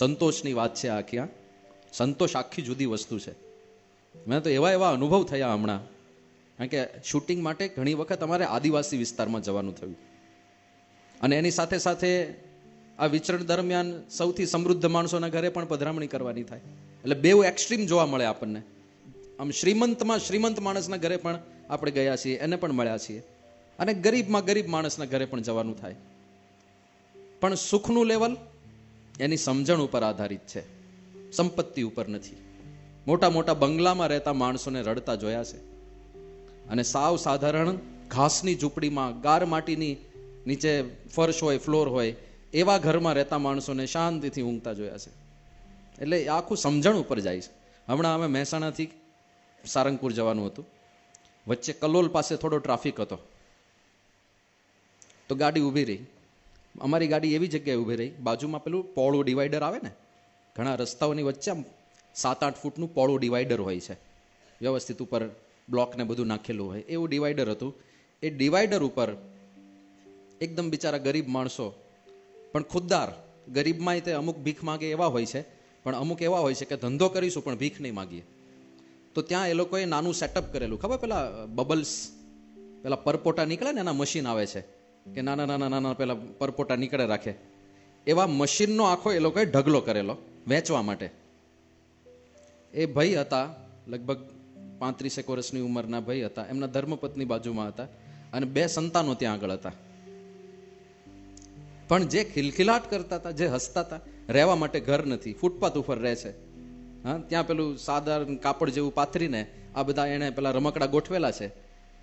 સંતોષની વાત છે આ ક્યાં સંતોષ આખી જુદી વસ્તુ છે. મેં તો એવા એવા અનુભવ થયા હમણાં. કારણ કે શૂટિંગ માટે ઘણી વખત અમારે આદિવાસી વિસ્તારમાં જવાનું થયું. અને એની સાથે સાથે આ વિચરણ દરમિયાન સૌથી સમૃદ્ધ માણસોના ઘરે પણ પધરામણી કરવાની થાય. એટલે બેઉ એક્સ્ટ્રીમ જોવા મળે આપણને. આમ શ્રીમંતમાં શ્રીમંત માણસના ઘરે પણ આપણે ગયા છીએ, એને પણ મળ્યા છીએ. અને ગરીબમાં ગરીબ માણસના ઘરે પણ જવાનું થાય. પણ સુખનું લેવલ એની સમજણ ઉપર આધારિત છે. સંપત્તિ ઉપર નથી. મોટા મોટા બંગલામાં રહેતા માણસોને રડતા જોયા છે. અને સાવ સાધારણ ઘાસની ઝૂંપડીમાં ગાર માટીની નીચે ફર્શ હોય, ફ્લોર હોય, એવા ઘરમાં રહેતા માણસોને શાંતિથી ઊંઘતા જોયા છે. એટલે આખું સમજણ ઉપર જાય છે. હમણાં અમે મહેસાણાથી સારંગપુર જવાનું હતું. વચ્ચે કલોલ પાસે થોડો ટ્રાફિક હતો. તો ગાડી ઊભી રહી. અમારી ગાડી એવી જગ્યાએ ઊભી રહી. બાજુમાં પેલું પોળું ડિવાઈડર આવે ને, ઘણા રસ્તાઓની વચ્ચે આમ સાત આઠ ફૂટનું પોળું ડિવાઈડર હોય છે. વ્યવસ્થિત ઉપર બ્લોકને બધું નાખેલું હોય. એવું ડિવાઈડર હતું. એ ડિવાઈડર ઉપર એકદમ બિચારા ગરીબ માણસો, પણ ખુદદાર ગરીબમાંય તે અમુક ભીખ માગે એવા હોય છે, પણ અમુક એવા હોય છે કે ધંધો કરીશું પણ ભીખ નહીં માગીએ. તો ત્યાં એ લોકોએ નાનું સેટઅપ કરેલું. ખબર પેલા બબલ્સ પેલા પરપોટા નીકળે ને એના મશીન આવે છે. કે નાના નાના નાના પેલા પરપોટા નીકળે રાખે. એવા મશીનનો આખો એ લોકોએ ઢગલો કરેલો વેચવા માટે. એ ભાઈ હતા, લગભગ પાંત્રીસેક વર્ષની ઉંમરના ભાઈ હતા, એમના ધર્મપત્ની બાજુમાં હતા અને બે સંતાનો ત્યાં આગળ હતા. પણ જે ખિલખિલાટ કરતા હતા, જે હસતા હતા, રહેવા માટે ઘર નથી, ફૂટપાથ ઉપર રહે છે. હા, ત્યાં પેલું સાધારણ કાપડ જેવું પાથરીને આ બધા એણે પેલા રમકડા ગોઠવેલા છે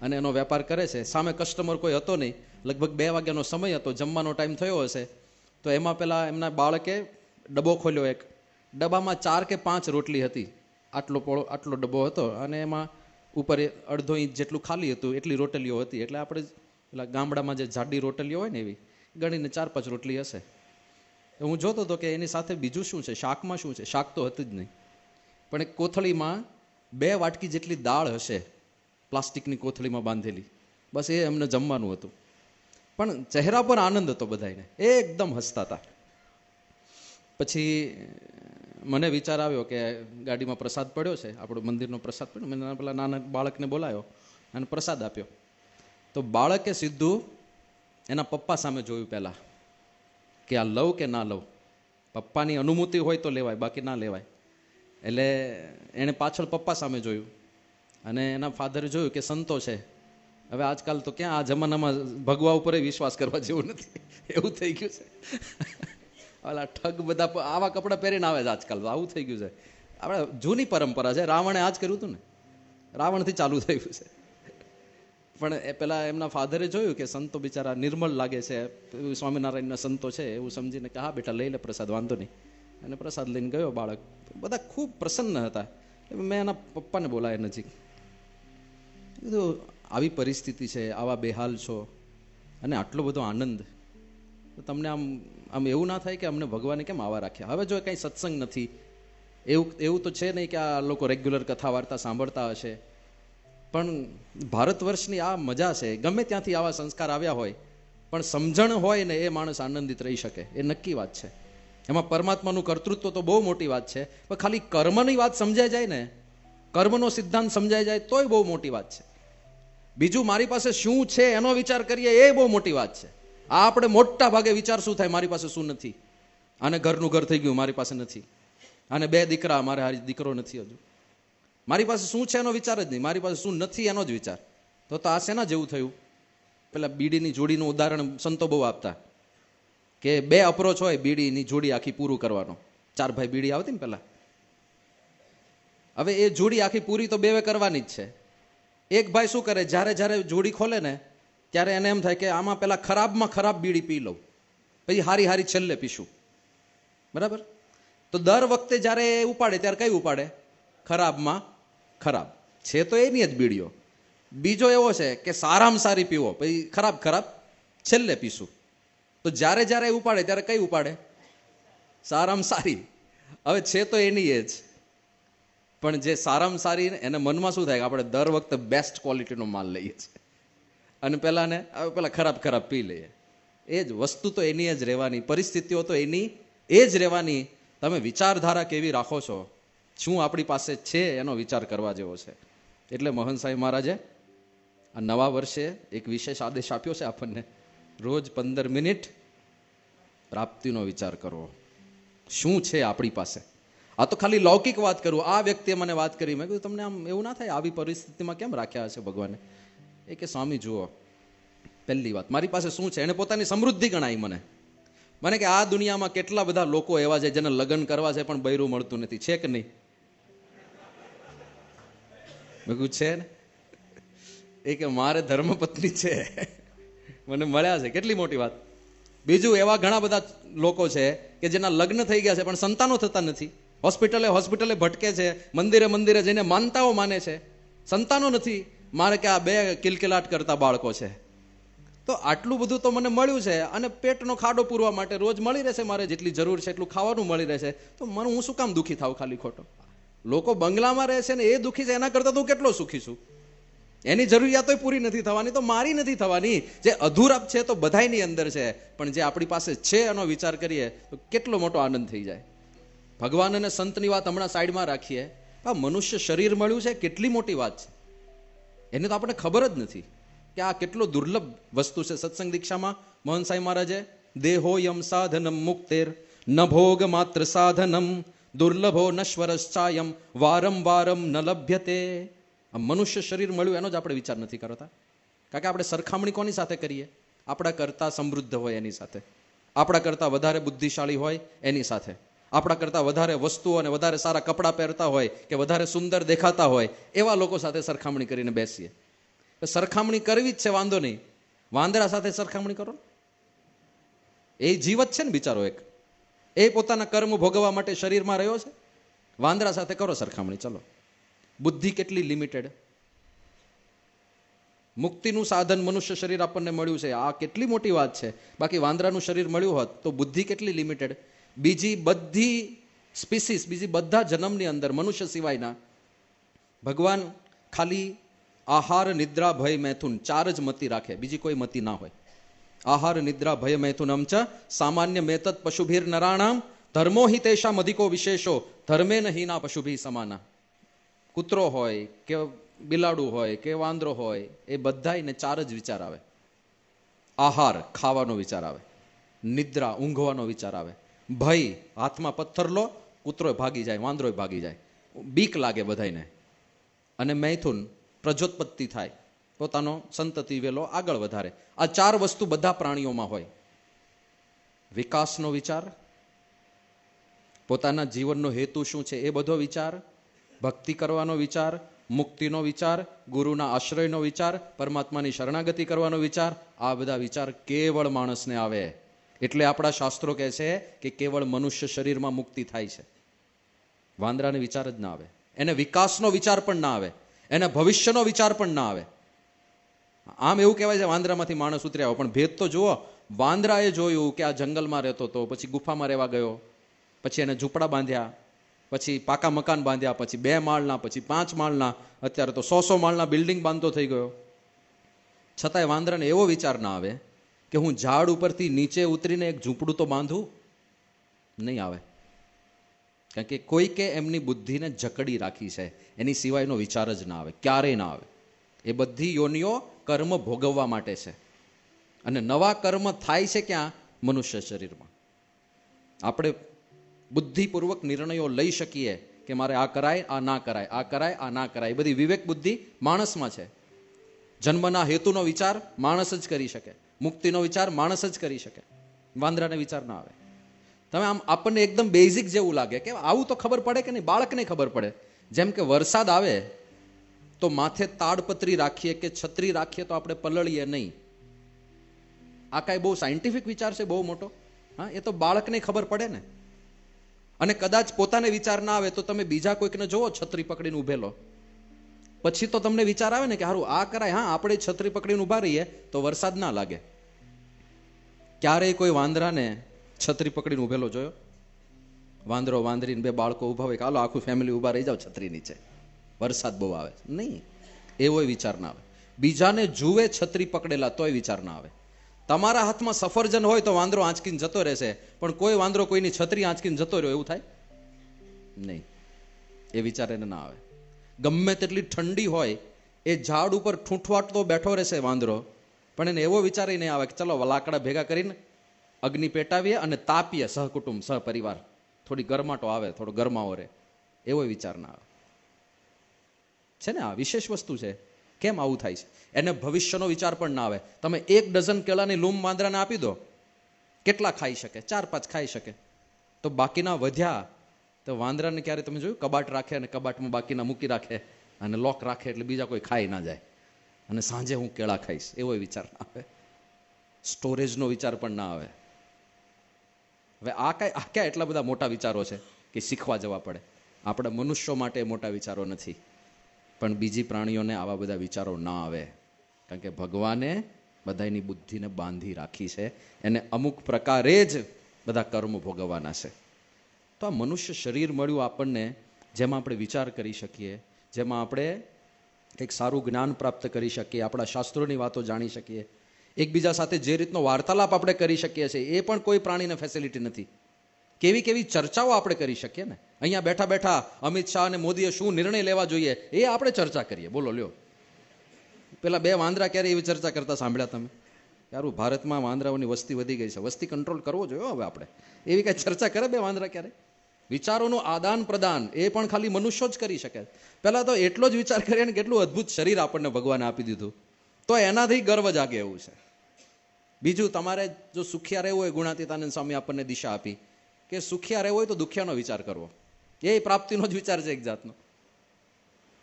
અને એનો વેપાર કરે છે. સામે કસ્ટમર કોઈ હતો નહીં લગભગ બે વાગ્યાનો સમય હતો, જમવાનો ટાઈમ થયો હશે. તો એમાં પેલા એમના બાળકે ડબ્બો ખોલ્યો એક. ડબ્બામાં ચાર કે પાંચ રોટલી હતી. આટલો પોળો, આટલો ડબ્બો હતો અને એમાં ઉપર અડધો ઇંચ જેટલું ખાલી હતું, એટલી રોટલીઓ હતી. એટલે આપણે પેલા ગામડામાં જે જાડી રોટલીઓ હોય ને એવી, ગણીને ચાર પાંચ રોટલી હશે. હું જોતો હતો કે એની સાથે બીજું શું છે? શાકમાં શું છે? શાક તો હતું જ નહીં. પણ એક કોથળીમાં બે વાટકી જેટલી દાળ હશે, પ્લાસ્ટિકની કોથળીમાં બાંધેલી. બસ એ એમને જમવાનું હતું. પણ ચહેરા પર આનંદ હતો બધાને એકદમ હસતા હતા. પછી મને વિચાર આવ્યો કે ગાડીમાં પ્રસાદ પડ્યો છે, આપણો મંદિરનો પ્રસાદ પડ્યો. મેં પેલા નાના બાળકને બોલાયો અને પ્રસાદ આપ્યો. તો બાળકે સીધું એના પપ્પા સામે જોયું પહેલાં કે આ લઉં કે ના લઉં. પપ્પાની અનુમતિ હોય તો લેવાય, બાકી ના લેવાય. એટલે એણે પાછળ પપ્પા સામે જોયું અને એના ફાધરે જોયું કે સંતો છે હવે આજકાલ તો ક્યાં આ જમાનામાં ભગવા ઉપર વિશ્વાસ કરવા જેવું નથી. એવું થઈ ગયું છે. ઓલા ઠગ બધા આવા કપડાં પહેરીને આવે છે આજકાલ આવું થઈ ગયું છે. આપણે જૂની પરંપરા છે. રાવણે આજ કર્યું હતું ને. રાવણથી ચાલુ થયું છે. પણ એ પેલા એમના ફાધરે જોયું કે સંતો બિચારા નિર્મળ લાગે છે. સ્વામિનારાયણના સંતો છે, એવું સમજીને કે હા, બેટા, લઈ લે પ્રસાદ, વાંધો નહીં. અને પ્રસાદ લઈને ગયો બાળક. બધા ખૂબ પ્રસન્ન હતા. મેં એના પપ્પાને બોલાય નજીક. કીધું આવી પરિસ્થિતિ છે, આવા બેહાલ છો અને આટલો બધો આનંદ. તો તમને આમ આમ એવું ના થાય કે અમને ભગવાને કેમ આવા રાખ્યા? હવે જો કંઈ સત્સંગ નથી, એવું એવું તો છે નહીં કે આ લોકો રેગ્યુલર કથા વાર્તા સાંભળતા હશે. પણ ભારત વર્ષની આ મજા છે, ગમે ત્યાંથી આવા સંસ્કાર આવ્યા હોય, પણ સમજણ હોય ને એ માણસ આનંદિત રહી શકે. એ નક્કી વાત છે. એમાં પરમાત્માનું કર્તૃત્વ તો બહુ મોટી વાત છે. પણ ખાલી કર્મની વાત સમજાઈ જાય ને, કર્મનો સિદ્ધાંત સમજાઈ જાય તોય બહુ મોટી વાત છે. બીજું મારી પાસે શું છે એનો વિચાર કરીએ, એ બહુ મોટી વાત છે. આ આપણે મોટા ભાગે વિચાર શું થાય, મારી પાસે શું નથી? આને ઘરનું ઘર થઈ ગયું, મારી પાસે નથી. અને બે દીકરા, મારે હારી દીકરો નથી હજુ. મારી પાસે શું છે એનો વિચાર જ નહીં. મારી પાસે શું નથી એનો જ વિચાર. તો તો આ શેના જેવું થયું? પેલા બીડીની જોડીનું ઉદાહરણ સંતો બહુ આપતા. કે બે અપ્રોચ હોય બીડીની જોડી આખી પૂરું કરવાનો. ચાર ભાઈ બીડી આવતી ને પેલા. હવે એ જોડી આખી પૂરી તો બેવે કરવાની જ છે. એક ભાઈ શું કરે? જ્યારે જ્યારે જોડી ખોલે ને, ત્યારે એને એમ થાય કે આમાં પેલા ખરાબમાં ખરાબ બીડી પી લઉં. પછી હારી હારી છેલ્લે પીશું. બરાબર? તો દર વખતે જ્યારે એ ઉપાડે, ત્યારે કઈ ઉપાડે? ખરાબમાં ખરાબ. છે તો એની જ બીડીઓ. બીજો એવો છે કે સારામાં સારી પીવો. પછી ખરાબ ખરાબ છેલ્લે પીશું. તો જ્યારે જ્યારે ઉપાડે, ત્યારે કઈ ઉપાડે? સારામાં સારી. હવે છે તો એની એ જ. પણ જે સારામાં સારી એને મનમાં શું થાય કે આપણે દર વખતે બેસ્ટ ક્વોલિટીનો માલ લઈએ છીએ. અને પહેલાંને હવે પેલા ખરાબ ખરાબ પી લઈએ. એ જ વસ્તુ તો એની જ રહેવાની, પરિસ્થિતિઓ તો એની એ જ રહેવાની. તમે વિચારધારા કેવી રાખો છો? શું આપણી પાસે છે એનો વિચાર કરવા જેવો છે? એટલે મોહન સાહેબ મહારાજે આ નવા વર્ષે એક વિશેષ આદેશ આપ્યો છે આપણને. રોજ પંદર મિનિટ પ્રાપ્તિનો વિચાર કરવો. શું છે આપણી પાસે? આ તો ખાલી લૌકિક વાત કરું. આ વ્યક્તિએ મને વાત કરી. મેં કીધું, તમને આમ એવું ના થાય? આવી પરિસ્થિતિમાં કેમ રાખ્યા હશે ભગવાને એ કે, સ્વામી, જુઓ. પહેલી વાત, મારી પાસે શું છે? એને પોતાની સમૃદ્ધિ ગણાઈ મને. મને કે, આ દુનિયામાં કેટલા બધા લોકો એવા છે જેને લગ્ન કરવા છે પણ બૈરું મળતું નથી? છે કે નહીં? મેં છે ને. એ કે, મારે ધર્મપત્ની છે. મને મળ્યા છે. કેટલી મોટી વાત. બીજું એવા ઘણા બધા લોકો છે કે જેના લગ્ન થઈ ગયા છે પણ સંતાનો થતા નથી. હોસ્પિટલે હોસ્પિટલે ભટકે છે, મંદિરે મંદિરે જઈને માનતાઓ માને છે. સંતાનો નથી, મારે કે આ બે કિલકિલાટ કરતા બાળકો છે. તો આટલું બધું તો મને મળ્યું છે અને પેટનો ખાડો પૂરવા માટે રોજ મળી રહેશે મારે, જેટલી જરૂર છે એટલું ખાવાનું મળી રહેશે. તો મને હું શું કામ દુઃખી થાવ ખાલી ખોટો? લોકો બંગલામાં રહે છે ને એ દુઃખી છે, એના કરતાં તો હું કેટલો સુખી છું? એની જરૂરિયાતો પૂરી નથી થવાની, તો મારી નથી થવાની. જે અધૂરપ છે તો બધાયની અંદર છે, પણ જે આપણી પાસે છે એનો વિચાર કરીએ, તો કેટલો મોટો આનંદ થઈ જાય. ભગવાન અને સંતની વાત હમણાં સાઈડમાં રાખીએ આ મનુષ્ય શરીર મળ્યું છે, કેટલી મોટી વાત છે. એની તો આપણને ખબર જ નથી કે આ કેટલો દુર્લભ વસ્તુ છે સત્સંગ દીક્ષામાં. મોહન સાંઈ મહારાજે દેહો યમ સાધનમ મુક્તેર, ન ભોગ માત્ર સાધનમ, દુર્લભો નશ્વરશ્ચાયમ વારંવારમ ન લભ્યતે. આ મનુષ્ય શરીર મળ્યું એનો જ આપણે વિચાર નથી કરતા. કારણ કે આપણે સરખામણી કોની સાથે કરીએ? આપણા કરતાં સમૃદ્ધ હોય એની સાથે. આપણા કરતાં વધારે બુદ્ધિશાળી હોય એની સાથે. આપણા કરતાં વધારે વસ્તુઓ અને વધારે સારા કપડાં પહેરતા હોય કે વધારે સુંદર દેખાતા હોય, એવા લોકો સાથે સરખામણી કરીને બેસીએ. સરખામણી કરવી જ છે, વાંધો નહીં. વાંદરા સાથે સરખામણી કરો એ જીવત છે ને બિચારો એક. એ પોતાના કર્મ ભોગવવા માટે શરીરમાં રહ્યો છે. વાંદરા સાથે કરો સરખામણી, ચલો. બુદ્ધિ કેટલી લિમિટેડ મુક્તિનું સાધન મનુષ્ય શરીર આપણને મળ્યું છે. આ કેટલી મોટી વાત છે. બાકી વાંદરાનું શરીર મળ્યું હોત તો બુદ્ધિ કેટલી લિમિટેડ બીજી બધી સ્પીસીસ, બીજી બધા જન્મની અંદર મનુષ્ય સિવાયના ભગવાન ખાલી આહાર, નિદ્રા, ભય, મૈથુન ચાર જ મતી રાખે. બીજી કોઈ મતી ના હોય. આહાર, નિદ્રા, ભય, મૈથુન અમચ સામાન્ય મેતત પશુભીર નરાણામ ધર્મો હિ તેષામ અધિકો વિશેષો ધર્મે નહીના પશુભી સમાના. કૂતરો હોય કે બિલાડું હોય કે વાંદરો હોય, એ બધાયને ચાર જ વિચાર આવે. આહાર ખાવાનો વિચાર આવે. નિદ્રા ઊંઘવાનો વિચાર આવે. ભય હાથમાં પથ્થર લો કૂતરો ભાગી જાય વાંદરો ભાગી જાય. બીક લાગે બધાયને. અને મૈથુન પ્રજોત્પત્તિ થાય. પોતાનો સંતતિ વેલો આગળ વધારે. આ ચાર વસ્તુ બધા પ્રાણીઓમાં હોય. વિકાસનો વિચાર, પોતાના જીવનનો હેતુ શું છે એ બધો વિચાર, ભક્તિ કરવાનો વિચાર, મુક્તિનો વિચાર, ગુરુના આશ્રયનો વિચાર, પરમાત્માની શરણાગતિ કરવાનો વિચાર, આ બધા વિચાર કેવળ માણસને આવે. એટલે આપણા શાસ્ત્રો કહે છે કે કેવળ મનુષ્ય શરીરમાં મુક્તિ થાય છે. વાંદરાને વિચાર જ ના આવે. એને વિકાસનો વિચાર પણ ના આવે. એને ભવિષ્યનો વિચાર પણ ના આવે. આમ એવું કહેવાય છે વાંદરામાંથી માણસ ઉતર્યા આવ્યો પણ ભેદ તો જુઓ, વાંદરાએ જોયું કે આ જંગલમાં રહેતો હતો, પછી ગુફામાં રહેવા ગયો, પછી એને ઝૂંપડા બાંધ્યા, પછી પાકા મકાન બાંધ્યા, પછી બે માળના, પછી પાંચ માળના, અત્યારે તો સો સો માળના બિલ્ડિંગ બાંધતો થઈ ગયો. છતાંય વાંદરાને એવો વિચાર ના આવે કે હું ઝાડ ઉપરથી નીચે ઉતરીને એક ઝૂંપડું તો બાંધું? નહીં આવે. કારણ કે કોઈકે એમની બુદ્ધિને જકડી રાખી છે. એની સિવાયનો વિચાર જ ના આવે. ક્યારેય ના આવે. એ બધી યોનિઓ કર્મ ભોગવવા માટે છે. અને નવા કર્મ થાય છે ક્યાં? મનુષ્ય શરીરમાં. આપણે બુદ્ધિપૂર્વક નિર્ણયો લઈ શકીએ કે મારે આ કરાય, આ ના કરાય, આ કરાય, આ ના કરાય. બધી વિવેક બુદ્ધિ માણસમાં છે. જન્મના હેતુનો વિચાર માણસ જ કરી શકે. મુક્તિનો વિચાર માણસ જ કરી શકે. વાંદરાને વિચાર ના આવે. તમે આમ આપણને એકદમ બેઝિક જેવું લાગે કે આવું તો ખબર પડે કે નહીં? બાળકને ખબર પડે. જેમ કે વરસાદ આવે તો માથે તાડપત્રી રાખીએ કે છત્રી રાખીએ તો આપણે પલળીએ નહીં. આ કાંઈ બહુ સાયન્ટિફિક વિચાર છે, બહુ મોટો. હા, એ તો બાળકને ખબર પડે ને. અને કદાચ પોતાને વિચાર ના આવે તો તમે બીજા કોઈકને જોવો, છત્રી પકડીને ઉભેલો પછી તો તમને વિચાર આવે ને કે સારું આ કરાય, હા, આપણે છત્રી પકડીને ઊભા રહીએ, તો વરસાદ ના લાગે. ક્યારેય કોઈ વાંદરાને છત્રી પકડીને ઉભેલો જોયો? વાંદરો વાંદરીને બે બાળકો ઊભા હોય કે હાલો, આખું ફેમિલી ઊભા રહી જાવ છત્રી નીચે. વરસાદ બહુ આવે. નહીં, એવો વિચાર ના આવે. બીજાને જુએ છત્રી પકડેલા તોય વિચાર ના આવે. તમારા હાથમાં સફરજન હોય તો વાંદરો આંચકીને જતો રહેશે, પણ કોઈ વાંદરો કોઈની છત્રી આંચકીને જતો રહ્યો, એવું થાય? નહીં, એ વિચાર એને ના આવે. ગમે તેટલી ઠંડી હોય, એ ઝાડ ઉપર ઠૂંઠવાટતો બેઠો રહેશે વાંદરો. પણ એને એવો વિચાર નહીં આવે કે ચલો લાકડા ભેગા કરીને અગ્નિ પેટાવીએ અને તાપીએ સહકુટુંબ, સહપરિવાર. થોડી ગરમાટો આવે, થોડો ગરમાવો રહે. એવો વિચાર ના આવે. છે ને આ વિશેષ વસ્તુ છે. કેમ આવું થાય છે? એને ભવિષ્યનો વિચાર પણ ના આવે. તમે એક ડઝન કેળાની લૂમ વાંદરાને આપી દો. કેટલા ખાઈ શકે? ચાર પાંચ ખાઈ શકે. તો બાકીના વધ્યા તો વાંદરાને ક્યારે તમે જોયું? કબાટ રાખે અને કબાટમાં બાકીના મૂકી રાખે અને લોક રાખે એટલે બીજા કોઈ ખાઈ ના જાય. અને સાંજે હું કેળા ખાઈશ. એવો વિચાર ના આવે. સ્ટોરેજનો વિચાર પણ ના આવે. હવે આ કાંઈ આ ક્યાં એટલા બધા મોટા વિચારો છે કે શીખવા જવા પડે? આપણા મનુષ્યો માટે મોટા વિચારો નથી. પણ બીજી પ્રાણીઓને આવા બધા વિચારો ના આવે. કારણ કે ભગવાને બધાની બુદ્ધિને બાંધી રાખી છે. એને અમુક પ્રકારે જ બધા કર્મ ભોગવવાના છે. તો આ મનુષ્ય શરીર મળ્યું આપણને, જેમાં આપણે વિચાર કરી શકીએ, જેમાં આપણે એક સારું જ્ઞાન પ્રાપ્ત કરી શકીએ, આપણા શાસ્ત્રોની વાતો જાણી શકીએ. એકબીજા સાથે જે રીતનો વાર્તાલાપ આપણે કરી શકીએ છીએ, એ પણ કોઈ પ્રાણીને ફેસિલિટી નથી. કેવી કેવી ચર્ચાઓ આપણે કરી શકીએ ને? અહીંયા બેઠા બેઠા અમિત શાહ અને મોદીએ શું નિર્ણય લેવા જોઈએ, એ આપણે ચર્ચા કરીએ. બોલો, લ્યો. પેલા બે વાંદરા ક્યારે એવી ચર્ચા કરતા સાંભળ્યા તમે? યારું ભારતમાં વાંદરાઓની વસ્તી વધી ગઈ છે. વસ્તી કંટ્રોલ કરવો જોઈએ હવે આપણે. એવી કાંઈ ચર્ચા કરે બે વાંદરા ક્યારે? વિચારોનું આદાન પ્રદાન એ પણ ખાલી મનુષ્યો જ કરી શકે. પહેલાં તો એટલો જ વિચાર કરીએ ને કેટલું અદ્ભુત શરીર આપણને ભગવાને આપી દીધું. તો એનાથી ગર્વ જાગે એવું છે. બીજું, તમારે જો સુખિયા રહેવું હોય, ગુણાતીતાનંદ સ્વામી આપણને દિશા આપી કે સુખિયા રહેવું હોય તો દુખિયાનો વિચાર કરવો. એ પ્રાપ્તિનો જ વિચાર છે એક જાતનો.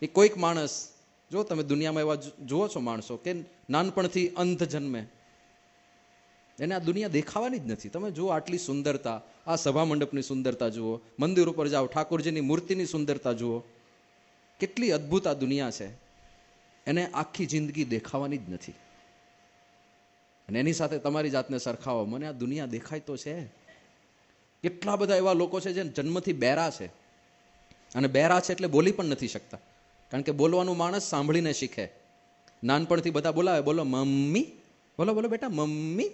એ કોઈક માણસ, જો તમે દુનિયામાં એવા જુઓ છો માણસો કે નાનપણથી અંધ જન્મે એને આ દુનિયા દેખાવાની જ નથી. તમે જુઓ આટલી સુંદરતા, આ સભા મંડપની સુંદરતા જુઓ, મંદિર ઉપર જાઓ, ઠાકોરજીની મૂર્તિની સુંદરતા જુઓ. કેટલી અદ્ભુત આ દુનિયા છે. એને આખી જિંદગી દેખાવાની જ નથી. અને એની સાથે તમારી જાતને સરખાવો, મને આ દુનિયા દેખાય તો છે. કેટલા બધા એવા લોકો છે જે જન્મથી બેરા છે. અને બેરા છે એટલે બોલી પણ નથી શકતા. કારણ કે બોલવાનું માણસ સાંભળીને શીખે. નાનપણથી બધા બોલાવે, બોલો, મમ્મી. બોલો બોલો બેટા, મમ્મી.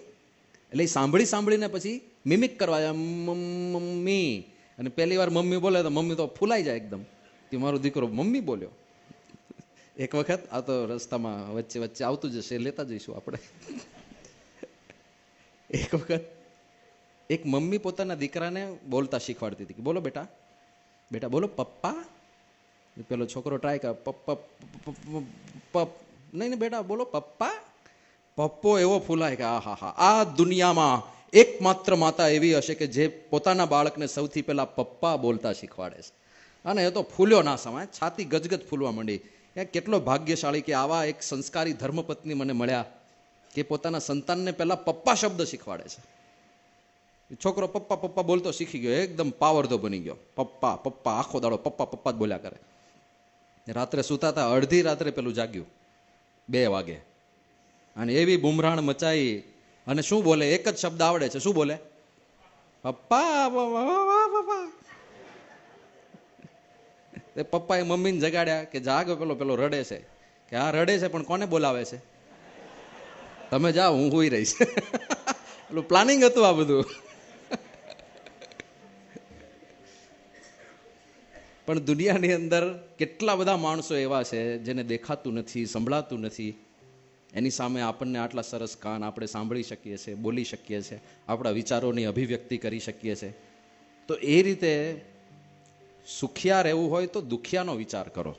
એટલે એ સાંભળી સાંભળીને પછી મિમિક કરવા મમ્મી. અને પહેલી વાર મમ્મી બોલે તો મમ્મી તો ફૂલાઈ જાય એકદમ. કે મારો દીકરો, મમ્મી, બોલ્યો. એક વખત આ તો રસ્તામાં વચ્ચે વચ્ચે આવતું જશે, લેતા જઈશું આપણે. એક વખત એક મમ્મી પોતાના દીકરાને બોલતા શીખવાડતી હતી કે, બોલો બેટા બેટા બોલો, પપ્પા? પેલો છોકરો ટ્રાય કર, પપ્પા પપ નહીં, બેટા બોલો, પપ્પા? પપ્પો એવો ફૂલાય કે, આ, હા હા, આ દુનિયામાં એકમાત્ર માતા એવી હશે કે જે પોતાના બાળકને સૌથી પહેલા પપ્પા બોલતા શીખવાડે છે. અને એ તો ફૂલ્યો ના સમાય, છાતી ગજગજ ફૂલવા માંડી. એ કેટલો ભાગ્યશાળી કે આવા એક સંસ્કારી ધર્મપત્ની મને મળ્યા કે પોતાના સંતાનને પહેલા પપ્પા શબ્દ શીખવાડે છે. છોકરો પપ્પા પપ્પા બોલતો શીખી ગયો, એકદમ પાવરધો બની ગયો. પપ્પા પપ્પા, આખો દાડો પપ્પા પપ્પા જ બોલ્યા કરે. રાત્રે સુતા હતા, અડધી રાત્રે પેલું જાગ્યું, બે વાગે. અને એવી બુમરાણ મચાઈ અને શું બોલે? એક જ શબ્દ આવડે છે. શું બોલે? પપ્પા પપ્પાએ મમ્મીને જગાડ્યા કે જાગ પેલો પેલો રડે છે. કે આ રડે છે, પણ કોને બોલાવે છે? તમે જાઓ, હું હોઈ રહીશ. પેલું પ્લાનિંગ હતું આ બધું. પણ દુનિયાની અંદર કેટલા બધા માણસો એવા છે જેને દેખાતું નથી, સંભળાતું નથી. એની સામે આપણને આટલા સરસ કાન આપણે સાંભળી શકીએ છીએ, બોલી શકીએ છીએ, આપણા વિચારોની અભિવ્યક્તિ કરી શકીએ છીએ. તો એ રીતે સુખિયા રહેવું હોય તો દુખિયાનો વિચાર કરો.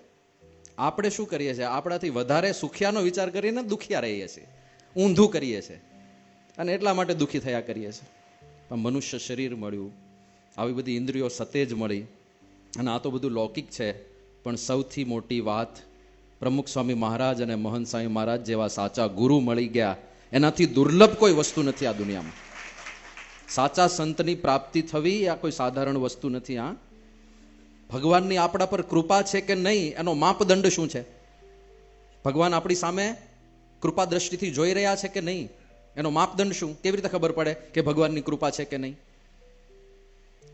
આપણે શું કરીએ છીએ? આપણાથી વધારે સુખિયાનો વિચાર કરીને દુખિયા રહીએ છીએ. ઊંધું કરીએ છીએ. અને એટલા માટે દુઃખી થયા કરીએ છીએ. પણ મનુષ્ય શરીર મળ્યું. આવી બધી ઇન્દ્રિયો સતેજ મળી. અને આ તો બધું લૌકિક છે. પણ સૌથી મોટી વાત પ્રમુખ સ્વામી મહારાજ અને મહંત સ્વામી મહારાજ જેવા સાચા ગુરુ મળી ગયા. એનાથી દુર્લભ કોઈ વસ્તુ નથી આ દુનિયામાં. સાચા સંતની પ્રાપ્તિ થવી આ કોઈ સાધારણ વસ્તુ નથી આ ભગવાનની આપણા પર કૃપા છે કે નહીં, એનો માપદંડ શું છે? ભગવાન આપણી સામે કૃપા દ્રષ્ટિથી જોઈ રહ્યા છે કે નહીં? એનો માપદંડ શું? કેવી રીતે ખબર પડે કે ભગવાનની કૃપા છે કે નહીં?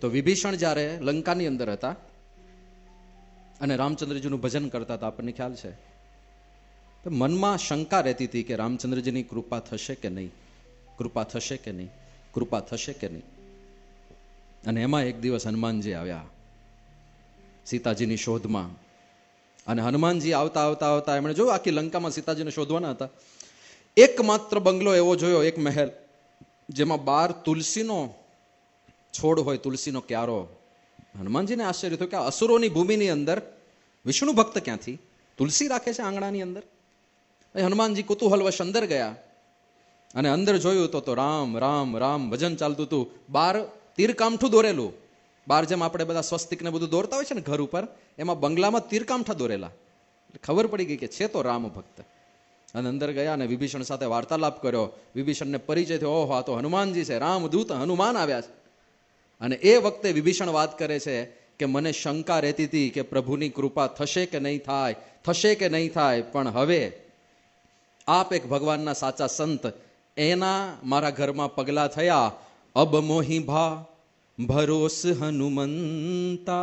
તો વિભીષણ જ્યારે લંકાની અંદર હતા અને રામચંદ્રજીનું ભજન કરતા હતા, આપણને ખ્યાલ છે? તો મનમાં શંકા રહેતી હતી કે રામચંદ્રજીની કૃપા થશે કે નહીં? કૃપા થશે કે નહીં? કૃપા થશે કે નહીં? અને એમાં એક દિવસ હનુમાનજી આવ્યા, સીતાજીની શોધમાં. અને હનુમાનજી આવતા આવતા આવતા એમણે જોયું, આખી લંકામાં સીતાજીને શોધવાના હતા. એકમાત્ર બંગલો એવો જોયો, એક મહેલ, જેમાં બાર તુલસીનો છોડ હોય, તુલસીનો ક્યારો. હનુમાનજીને આશ્ચર્ય થયું કે અસુરોની ભૂમિની અંદર વિષ્ણુ ભક્ત ક્યાંથી? તુલસી રાખે છે આંગણાની અંદર? હનુમાનજી કુતુહલવશ અંદર ગયા અને અંદર જોયું તો રામ રામ રામ, ભજન ચાલતું હતું. બાર તીરકામઠું દોરેલું. બાર જેમ આપણે બધા સ્વસ્તિક ને બધું દોરતા હોય છે ને ઘર ઉપર, એમાં બંગલામાં તીરકામઠા દોરેલા. ખબર પડી ગઈ કે છે તો રામ ભક્ત. અને અંદર ગયા અને વિભીષણ સાથે વાર્તાલાપ કર્યો. વિભીષણને પરિચય થયો, ઓહો, આ તો હનુમાનજી છે, રામદૂત હનુમાન આવ્યા છે. અને એ વખતે વિભીષણ વાત કરે છે કે મને શંકા રહેતી હતી કે પ્રભુની કૃપા થશે કે નહીં થાય, થશે કે નહીં થાય, પણ હવે આપ એક ભગવાનના સાચા સંત, એના મારા ઘરમાં પગલા થયા. અબ મોહી ભા ભરોસ હનુમંતા.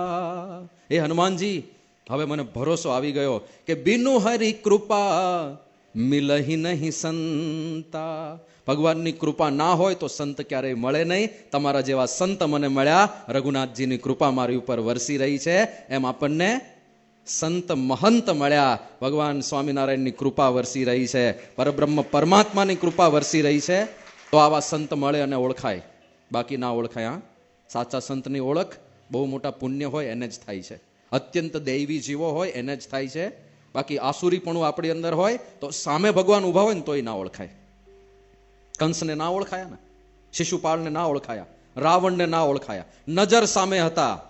એ હનુમાનજી, હવે મને ભરોસો આવી ગયો કે બિનુ હરી કૃપા મિલહી નહીં સંતા. ભગવાનની કૃપા ના હોય તો સંત ક્યારેય મળે નહીં. તમારા જેવા સંત મને મળ્યા. રઘુનાથજીની કૃપા મારી ઉપર વરસી રહી છે. એમ આપણને સંત મહંત મળ્યા. ભગવાન સ્વામિનારાયણની કૃપા વરસી રહી છે. પરબ્રહ્મ પરમાત્માની કૃપા વરસી રહી છે. તો આવા સંત મળે અને ઓળખાય. બાકી ના ઓળખાય, હા? સાચા સંતની ઓળખ બહુ મોટા પુણ્ય હોય એને જ થાય છે. અત્યંત દૈવી જીવો હોય એને જ થાય છે. બાકી આસુરીપણું આપણી અંદર હોય તો સામે ભગવાન ઊભા હોય ને તોય ના ઓળખાય. કંસને ના ઓળખાયા ને? શિશુપાળને ના ઓળખાયા. રાવણને ના ઓળખાયા. નજર સામે હતા.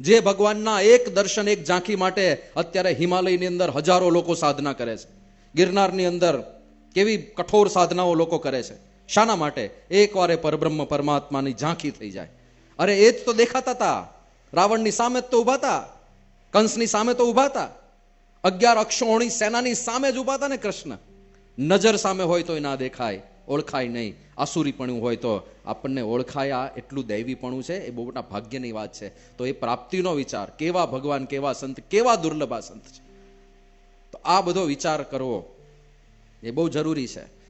જે ભગવાનના એક દર્શન, એક ઝાંખી માટે અત્યારે હિમાલયની અંદર હજારો લોકો સાધના કરે છે. ગિરનારની અંદર કેવી કઠોર સાધનાઓ લોકો કરે છે. શાના માટે એકવારે પરબ્રહ્મ પરમાત્માની ઝાંખી થઈ જાય. અરે એ જ તો દેખાતા હતા રાવણની સામે જ તો ઊભા હતા કંસની સામે તો ઊભા હતા અગિયાર અક્ષોણી સેનાની સામે જ ઊભા હતા ને કૃષ્ણ. નજર સામે હોય તોય ના દેખાય. ઓળખાય નહીં. આસુરીપણું હોય તો આપણને ઓળખાયા એટલું દૈવીપણું છે, એ બહુ મોટા ભાગ્યની વાત છે. તો એ પ્રાપ્તિનો વિચાર, કેવા ભગવાન, કેવા સંત, કેવા દુર્લભા સંત છે? તો આ બધો વિચાર કરવો એ બહુ જરૂરી છે.